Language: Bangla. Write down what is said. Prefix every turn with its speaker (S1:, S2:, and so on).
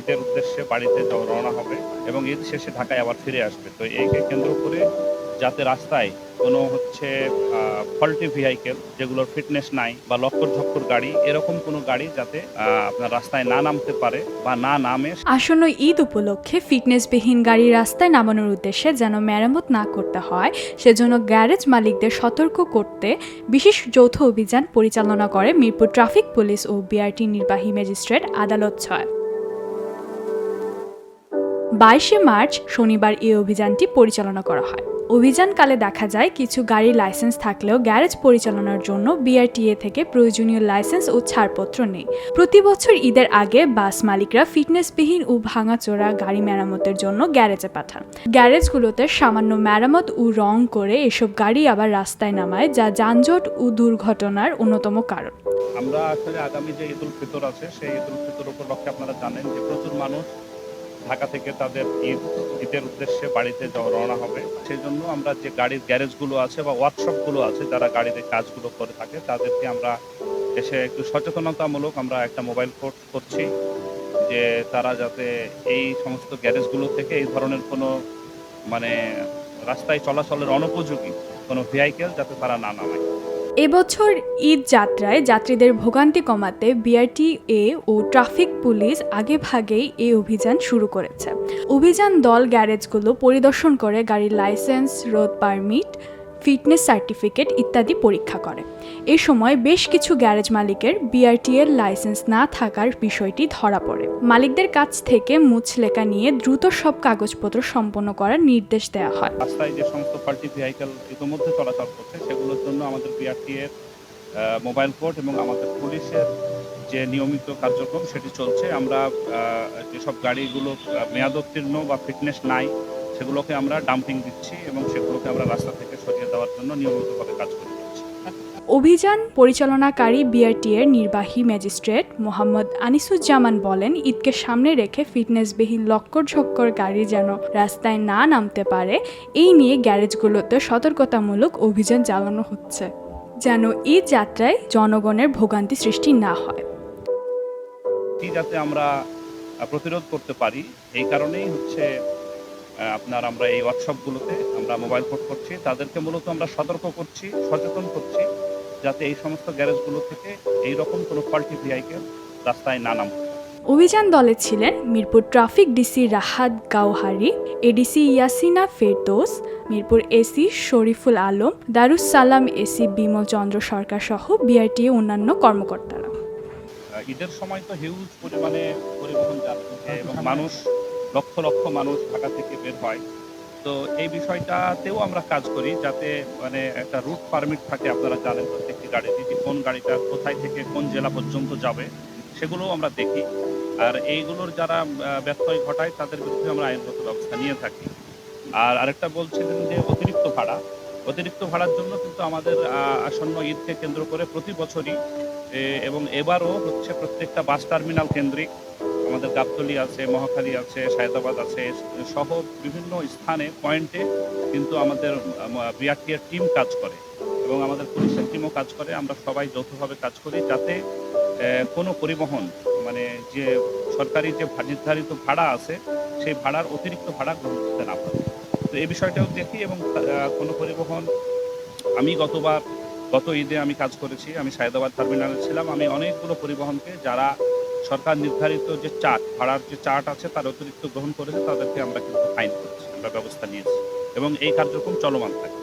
S1: ঈদের উদ্দেশ্যে বাড়িতে রওনা হবে এবং ঈদ শেষে ঢাকায় আবার ফিরে আসবে। তো এইকে কেন্দ্র করে যাতে রাস্তায় কোনো হচ্ছে ফল্টি ভেহিকেল যেগুলোর ফিটনেস নাই বা লক্কর ঝক্কর গাড়ি, এরকম কোনো গাড়ি যাতে আপনার রাস্তায় না নামতে পারে বা না নামে।
S2: আসন্ন ঈদ উপলক্ষে ফিটনেসবিহীন গাড়ি রাস্তায় নামানোর উদ্দেশ্যে যেন মেরামত না করতে হয়, সেজন্য গ্যারেজ মালিকদের সতর্ক করতে বিশেষ যৌথ অভিযান পরিচালনা করে মিরপুর ট্রাফিক পুলিশ ও বিআরটি নির্বাহী ম্যাজিস্ট্রেট আদালত ছয়। বাইশে মার্চ শনিবার এই অভিযানটি পরিচালনা করা হয়। অভিযানকালে দেখা যায় কিছু গাড়ির লাইসেন্স থাকলেও গ্যারেজ পরিচালনার জন্য বিআরটিএ থেকে প্রয়োজনীয় লাইসেন্স ও ছাড়পত্র নেই। প্রতি বছর ঈদের আগে বাস মালিকরা ফিটনেসবিহীন ও ভাঙাচোরা গাড়ি মেরামতের জন্য গ্যারেজে পাঠান। গ্যারেজগুলোতে সামান্য মেরামত ও রং করে এসব গাড়ি আবার রাস্তায় নামায়, যা যানজট ও দুর্ঘটনার অন্যতম কারণ।
S1: আমরা আসলে আগামী যে ঈদ উল ফিতর আছে, সেই ঈদ উল ফিতর উপলক্ষে আপনারা জানেন যে প্রচুর মানুষ ঢাকা থেকে তাদের ঈদ, ঈদের উদ্দেশ্যে বাড়িতে রওনা হবে। সেই জন্য আমরা যে গাড়ির গ্যারেজগুলো আছে বা ওয়ার্কশপগুলো আছে, যারা গাড়িতে কাজগুলো করে থাকে, তাদেরকে আমরা এসে একটু সচেতনতামূলক আমরা একটা মোবাইল কোর্স করছি, যে তারা যাতে এই সমস্ত গ্যারেজগুলো থেকে এই ধরনের কোনো মানে রাস্তায় চলাচলের অনুপযোগী কোনো ভেহিকেল যাতে তারা না নামায়।
S2: এবছর ঈদ যাত্রায় যাত্রীদের ভোগান্তি কমাতে বিআরটিএ ও ট্রাফিক পুলিশ আগে ভাগেই এই অভিযান শুরু করেছে। অভিযান দল গ্যারেজগুলো পরিদর্শন করে গাড়ির licence, road permit fitness certificate ইত্যাদি পরীক্ষা করে। এ সময় বেশ কিছু গ্যারেজ মালিকের বিআরটিএর লাইসেন্স না থাকার বিষয়টি ধরা পড়ে। মালিকদের কাছ থেকে মুচলেকা নিয়ে দ্রুত সব কাগজপত্র সম্পন্ন করার নির্দেশ দেওয়া হয়।
S1: রাস্তায় যে সমস্ত পাল্টি ভেহিকেল ইতিমধ্যে চলাচল করছে, সেগুলোর জন্য আমাদের বিআরটি এর মোবাইল কোর্ট এবং আমাদের পুলিশের যে নিয়মিত কার্যক্রম সেটি চলছে। আমরা যেসব গাড়িগুলো মেয়াদোত্তীর্ণ বা ফিটনেস নাই সেগুলোকে আমরা ডাম্পিং দিচ্ছি এবং সেগুলোকে আমরা রাস্তা থেকে সরিয়ে দেওয়ার জন্য নিয়মিতভাবে কাজ করে
S2: অভিযান পরিচালনাকারী বিআরটিএর নির্বাহী ম্যাজিস্ট্রেট মোহাম্মদ আনিসুজ্জামান বলেন ঈদকে সামনে রেখে ফিটনেসবিহীন লক্কর ঝক্কর গাড়ি যেন রাস্তায় না নামতে পারে এই নিয়ে গ্যারেজগুলোতে সতর্কতামূলক অভিযান চালানো হচ্ছে যেন ঈদ যাত্রায় জনগণের ভোগান্তি সৃষ্টি না হয়।
S1: যাতে আমরা প্রতিরোধ করতে পারি এই কারণেই হচ্ছে আপনার আমরা এই ওয়ার্কশপগুলোতে আমরা মোবাইল কোর্ট করছি। তাদেরকে মূলত আমরা সতর্ক করছি সচেতন করছি যাতে এই সমস্ত গ্যারেজগুলো থেকে এই রকম কোনো ফল্টি ভেহিকেল রাস্তায় না নামতে
S2: অভিযান দলে ছিলেন Mirpur traffic DC Rahat Gawhari ADC Yasina Ferdous Mirpur AC Shariful Alam Darus Salam AC Bimal Chandra Sarkar সহ বিআরটি অন্যান্য কর্মকর্তারা।
S1: ঈদের সময় তো হিউজ পরিমাণে পরিবহন যাত্রী এবং মানুষ লক্ষ লক্ষ মানুষ ঢাকা থেকে বের হয়। তো এই বিষয়টাতেও আমরা কাজ করি যাতে মানে একটা রুট পারমিট থাকে, আপনারা জানেন প্রত্যেকটি গাড়িতে যে কোন গাড়িটা কোথায় থেকে কোন জেলা পর্যন্ত যাবে, সেগুলোও আমরা দেখি। আর এইগুলোর যারা ব্যত্যয় ঘটায়, তাদের বিরুদ্ধে আমরা আইনগত ব্যবস্থা নিয়ে থাকি। আর আরেকটা বলছিলেন যে অতিরিক্ত ভাড়া। অতিরিক্ত ভাড়ার জন্য কিন্তু আমাদের আসন্ন ঈদকে কেন্দ্র করে প্রতি বছরই এবং এবারও হচ্ছে প্রত্যেকটা বাস টার্মিনাল কেন্দ্রিক আমাদের গাবতলি আছে, মহাখালী আছে, সায়দাবাদ আছে, সহ বিভিন্ন স্থানে পয়েন্টে কিন্তু আমাদের বিআরটিএর টিম কাজ করে এবং আমাদের পুলিশের টিমও কাজ করে। আমরা সবাই যৌথভাবে কাজ করি যাতে কোনো পরিবহন মানে যে সরকারি যে নির্ধারিত ভাড়া আছে, সেই ভাড়ার অতিরিক্ত ভাড়া গ্রহণ করতে না পারে। তো এই বিষয়টাও দেখি এবং কোনো পরিবহন, আমি গতবার, গত ঈদে আমি কাজ করেছি, আমি সায়দাবাদ টার্মিনালে ছিলাম। আমি অনেকগুলো পরিবহনকে, যারা সরকার নির্ধারিত যে চার্ট ভাড়ার যে চার্ট আছে তার অতিরিক্ত গ্রহণ করেছে, তাদেরকে আমরা কিন্তু ফাইন করেছি, আমরা ব্যবস্থা নিয়েছি। এবং এই কার্যক্রম চলমান থাকে